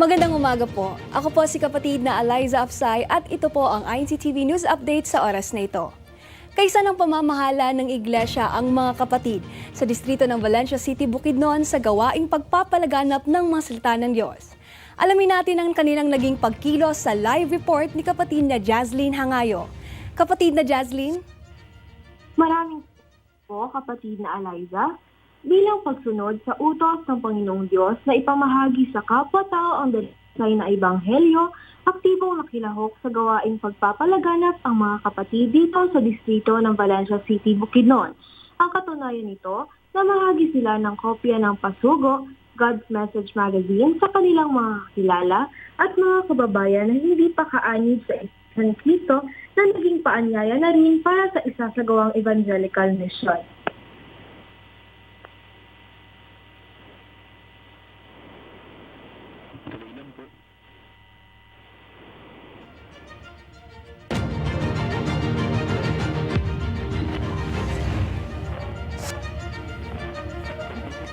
Magandang umaga po. Ako po si kapatid na Eliza Afsay at ito po ang INCTV News Update sa oras na ito. Kaysa ng pamamahala ng iglesia ang mga kapatid sa distrito ng Valencia City, Bukidnon sa gawaing pagpapalaganap ng mga salita ng Diyos. Alamin natin ang kanilang naging pagkilos sa live report ni kapatid na Jaslyn Hangayo. Kapatid na Jaslyn, Maraming po, kapatid na Eliza, bilang pagsunod sa utos ng Panginoong Diyos na ipamahagi sa kapwa-tao ang dalisay na ebanghelyo, aktibong nakilahok sa gawaing pagpapalaganap ang mga kapatid dito sa distrito ng Valencia City, Bukidnon. Ang katunayan nito, namahagi sila ng kopya ng Pasugo, God's Message Magazine sa kanilang mga kilala at mga kababayan na hindi pa kaanib sa isa ni Kristo na naging paanyaya na rin para sa isasagawang evangelical mission.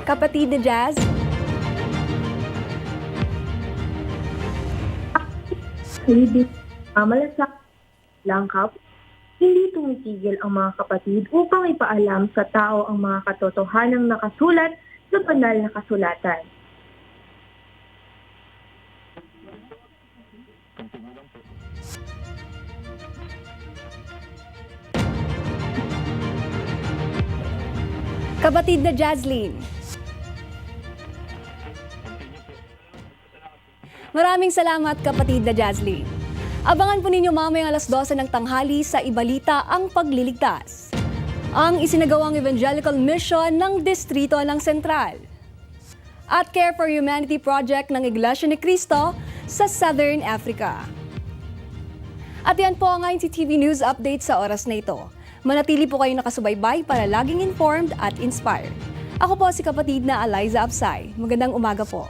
Kapatid na Jazz, Ibig mamalasak langkap, hindi tumitigil ang mga kapatid upang ipaalam sa tao ang mga katotohanang nakasulat sa banal na kasulatan. kapatid na Jaslyn. Maraming salamat kapatid na Jaslyn. Abangan po ninyo mamayang alas 12 ng tanghali sa Ibalita ang Pagliligtas. Ang isinagawang evangelical mission ng Distrito ng Sentral. At Care for Humanity Project ng Iglesia ni Cristo sa Southern Africa. At yan po ang INCTV News Update sa oras na ito. Manatili po kayong nakasubaybay para laging informed at inspired. Ako po si kapatid na Eliza Absay. Magandang umaga po.